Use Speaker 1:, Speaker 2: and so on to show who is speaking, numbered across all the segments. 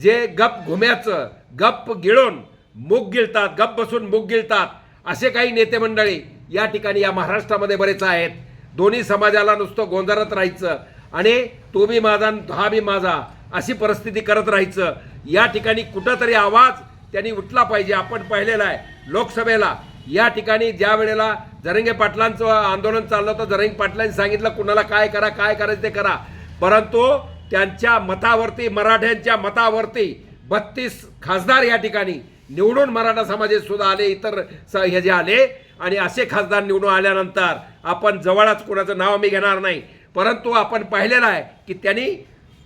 Speaker 1: जे गप घुम्याचं गप गिळून मूग गिळतात गप बसून मूग गिळतात असे काही नेते मंडळी या ठिकाणी या महाराष्ट्रामध्ये बरेच आहेत. दोन्ही समाजाला नुसतं गोंधळत राहायचं आणि तो बी माझा हा बी माझा अशी परिस्थिती करत राहायचं. या ठिकाणी कुठंतरी आवाज त्यांनी उठला पाहिजे. आपण पाहिलेला आहे लोकसभेला. या ठिकाणी ज्या वेळेला जरंगे पाटलांचं आंदोलन चाललं होतं जरंगे पाटलांनी सांगितलं कुणाला काय करा काय करायचं ते करा. परंतु त्यांच्या मतावरती मराठ्यांच्या मतावरती बत्तीस खासदार या ठिकाणी निवडून मराठा समाजात सुद्धा आले इतर स- हे जे आले आणि असे खासदार निवडून आल्यानंतर आपण जवळच कोणाचं नाव मी घेणार नाही परंतु आपण पाहिलेलं आहे की त्यांनी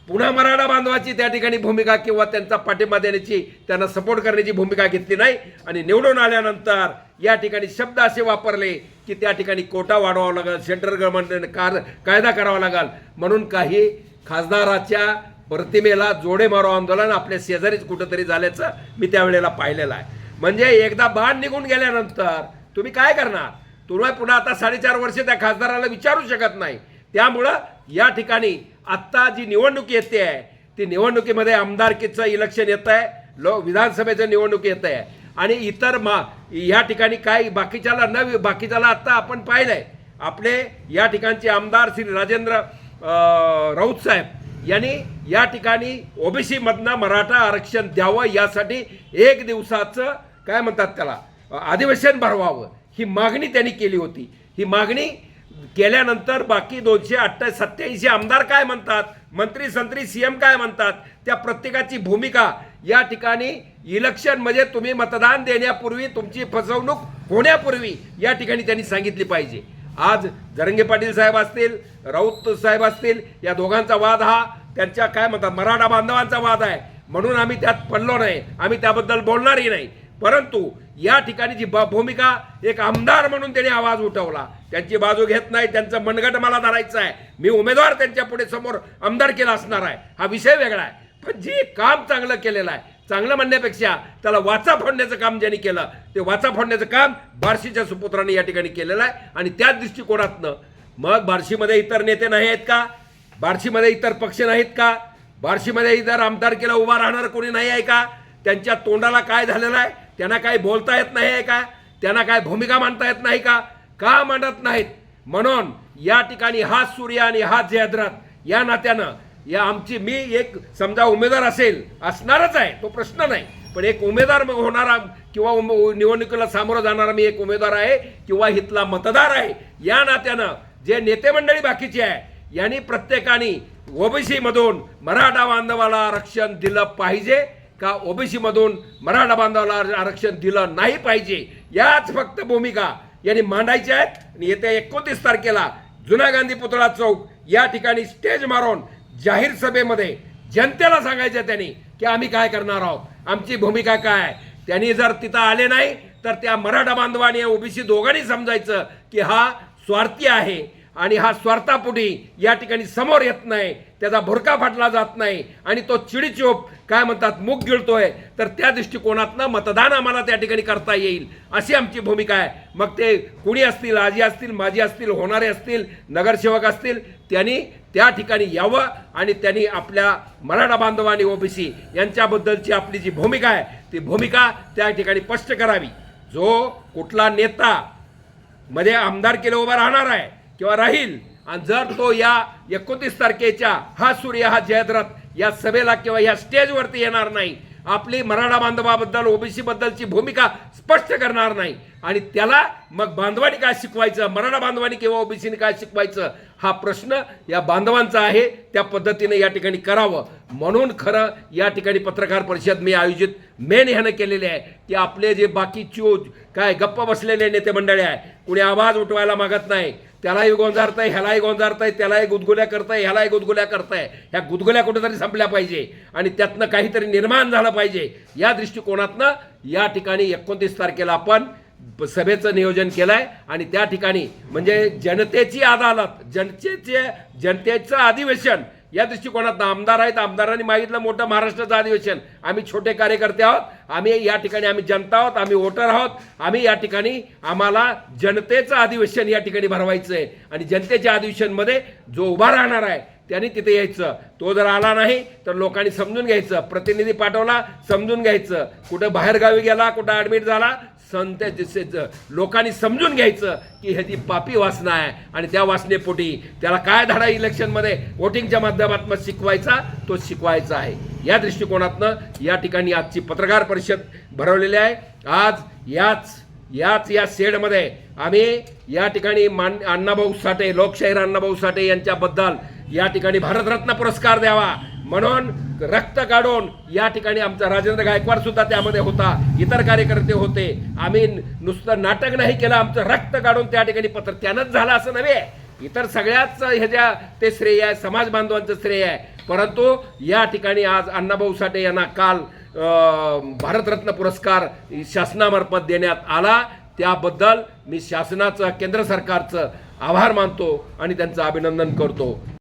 Speaker 1: पुन्हा मराठा बांधवाची त्या ठिकाणी भूमिका किंवा त्यांचा पाठिंबा देण्याची त्यांना सपोर्ट करण्याची भूमिका घेतली नाही आणि निवडून आल्यानंतर या ठिकाणी शब्द असे वापरले की त्या ठिकाणी कोटा वाढवावा लागेल सेंट्रल गव्हर्नमेंटने कार कायदा करावा लागेल म्हणून काही खासदाराच्या प्रतिमेला जोडे मारो आंदोलन आपल्या शेजारीच कुठंतरी झाल्याचं मी त्यावेळेला पाहिलेलं आहे. म्हणजे एकदा बाण निघून गेल्यानंतर तुम्ही काय करणार? तुम्ही पुन्हा आता साडेचार वर्ष त्या खासदाराला विचारू शकत नाही. त्यामुळं या ठिकाणी आत्ता जी निवडणूक येते आहे ती निवडणुकीमध्ये आमदारकीचं इलेक्शन येत आहे लो विधानसभेचं निवडणूक येत आहे. आणि इतर मा या ठिकाणी काय बाकीच्याला न बाकीच्याला आत्ता आपण पाहिलंय. आपले या ठिकाणचे आमदार श्री राजेंद्र राऊत साहेब यांनी या ठिकाणी ओबीसी मधनं मराठा आरक्षण द्यावं यासाठी एक दिवसाचं काय म्हणतात त्याला अधिवेशन भरवावं ही मागणी त्यांनी केली होती. ही मागणी केल्यानंतर बाकी दोनशे अठ्ठा सत्याऐंशी आमदार काय म्हणतात मंत्री संत्री सी एम काय म्हणतात त्या प्रत्येकाची भूमिका या ठिकाणी इलेक्शन म्हणजे तुम्ही मतदान देण्यापूर्वी तुमची फसवणूक होण्यापूर्वी या ठिकाणी त्यांनी सांगितली पाहिजे. आज जरंगे पाटील साहेब असतील राऊत साहेब असतील या दोघांचा वाद हा त्यांच्या काय म्हणतात मराठा बांधवांचा वाद आहे. म्हणून आम्ही त्यात पडलो नाही आम्ही त्याबद्दल बोलणारही नाही. परंतु या ठिकाणी जी भूमिका एक आमदार म्हणून त्यांनी आवाज उठवला. त्यांची बाजू घेत नाही त्यांचं मनगट मला धरायचं आहे. मी उमेदवार त्यांच्या पुढे समोर आमदार केला असणार आहे. हा विषय वेगळा आहे. पण जे काम चांगलं केलेलं आहे चांगलं म्हणण्यापेक्षा त्याला वाचा फोडण्याचं काम ज्यांनी केलं ते वाचा फोडण्याचं काम बार्शीच्या सुपुत्रांनी या ठिकाणी केलेलं आहे. आणि त्याच दृष्टिकोनातनं मग बार्शीमध्ये इतर नेते नाही आहेत का? बार्शीमध्ये इतर पक्ष नाहीत का? बार्शीमध्ये इतर आमदारकीला उभा राहणार कोणी नाही आहे का? त्यांच्या तोंडाला काय झालेलं आहे? त्यांना काही बोलता येत नाही आहे का? त्यांना काय भूमिका मांडता येत नाही का? का मांडत नाहीत? म्हणून या ठिकाणी हा सूर्य आणि हा जयद्रथ या नात्यानं या आमची मी एक समजा उमेदवार असेल असणारच आहे तो प्रश्न नाही. पण एक उमेदवार मग होणारा किंवा उम- निवडणुकीला सामोरं जाणारा मी एक उमेदवार आहे किंवा इथला मतदार आहे या नात्यानं जे नेते मंडळी बाकीची आहे यांनी प्रत्येकाने ओबीसीमधून मराठा बांधवाला आरक्षण दिलं पाहिजे का ओबीसीमधून मराठा बांधवाला आरक्षण दिलं नाही पाहिजे? याच फक्त भूमिका यांनी मांडायच्या आहेत आणि येत्या एकोणतीस तारखेला जुना गांधी पुतळा चौक या ठिकाणी स्टेज मारून जाहीर सभेमध्ये जनतेला सांगायचं त्यांनी की आम्ही काय करणार आहोत. आमची भूमिका काय आहे? त्यांनी जर तिथं आले नाही तर त्या मराठा बांधवांनी ओबीसी दोघांनी समजायचं की हा स्वार्थी आहे. आणि हा स्वार्थापुढी या ठिकाणी समोर येत नाही त्याचा भुरका फाटला जात नाही आणि तो चिडीचोप काय म्हणतात मुग गिळतोय. तर त्या दृष्टिकोनातनं मतदान आम्हाला त्या ठिकाणी करता येईल अशी आमची भूमिका आहे. मग ते कुणी असतील आजी असतील माजी असतील होणारे असतील नगरसेवक असतील त्यांनी त्या ठिकाणी यावं आणि त्यांनी आपल्या मराठा बांधवांनी ओबीसी यांच्याबद्दलची आपली जी भूमिका आहे ती भूमिका त्या ठिकाणी स्पष्ट करावी. जो कुठला नेता मध्ये आमदार केलं उभा राहणार आहे किंवा राहील. आणि जर तो या एकोणतीस तारखेच्या हा सूर्य हा जयद्रथ या सभेला किंवा या स्टेजवरती येणार नाही. आपली मराठा बांधवाबद्दल ओबीसी बद्दलची भूमिका स्पष्ट करणार नाही. आणि त्याला मग बांधवानी काय शिकवायचं? मराठा बांधवानी किंवा ओबीसीने काय शिकवायचं? हा प्रश्न या बांधवांचा आहे. त्या पद्धतीने या ठिकाणी करावं. म्हणून खरं या ठिकाणी पत्रकार परिषद मी आयोजित मेन ह्यानं केलेले आहे की आपले जे बाकी चोज काय गप्प बसलेले नेते मंडळी आहे कुणी आवाज उठवायला मागत नाही त्यालाही गोंजारताय ह्यालाही गोंजारताय त्यालाही गुदगुल्या करताय ह्यालाही गुदगुल्या करताय. ह्या गुदगुल्या कुठेतरी संपल्या पाहिजे आणि त्यातनं काहीतरी निर्माण झालं पाहिजे. या दृष्टिकोनातनं या ठिकाणी एकोणतीस तारखेला आपण सभेचं नियोजन केलं आहे आणि त्या ठिकाणी म्हणजे जनतेची अदालत जनतेचे जनतेचं अधिवेशन या दृष्टिकोनात आमदार आहेत. आमदारांनी मागितलं मोठं महाराष्ट्राचं अधिवेशन. आम्ही छोटे कार्यकर्ते आहोत. आम्ही या ठिकाणी आम्ही जनता आहोत. आम्ही वोटर आहोत. आम्ही या ठिकाणी आम्हाला जनतेचं अधिवेशन या ठिकाणी भरवायचं आहे आणि जनतेच्या अधिवेशनमध्ये जो उभा राहणार आहे त्यांनी तिथे यायचं. तो जर आला नाही तर लोकांनी समजून घ्यायचं. प्रतिनिधी पाठवला समजून घ्यायचं. कुठं बाहेरगावी गेला कुठं ॲडमिट झाला संत लोकांनी समजून घ्यायचं की ह्याची पापी वासना आहे आणि त्या वासनेपोटी त्याला काय धडा इलेक्शनमध्ये वोटिंगच्या माध्यमातून शिकवायचा तो शिकवायचा आहे. या दृष्टिकोनातनं या ठिकाणी आजची पत्रकार परिषद भरवलेली आहे. आज याच याच या सेडमध्ये आम्ही या ठिकाणी मान अण्णाभाऊ साठे लोकशाहीर अण्णाभाऊ साठे यांच्याबद्दल या ठिकाणी भारतरत्न पुरस्कार द्यावा. म्हणून रक्त काढून या ठिकाणी आमचा राजेंद्र गायकवाड सुद्धा त्यामध्ये होता इतर कार्यकर्ते होते. आम्ही नुसतं नाटक नाही केलं आमचं रक्त काढून त्या ठिकाणी पत्र त्यानंच झालं असं नव्हे. इतर सगळ्याच ह्याच्या ते श्रेय आहे समाज बांधवांचं श्रेय आहे. परंतु या ठिकाणी आज अण्णाभाऊ साठे यांना काल अं, भारतरत्न पुरस्कार शासनामार्फत देण्यात आला. त्याबद्दल मी शासनाचं केंद्र सरकारचं आभार मानतो आणि त्यांचं अभिनंदन करतो.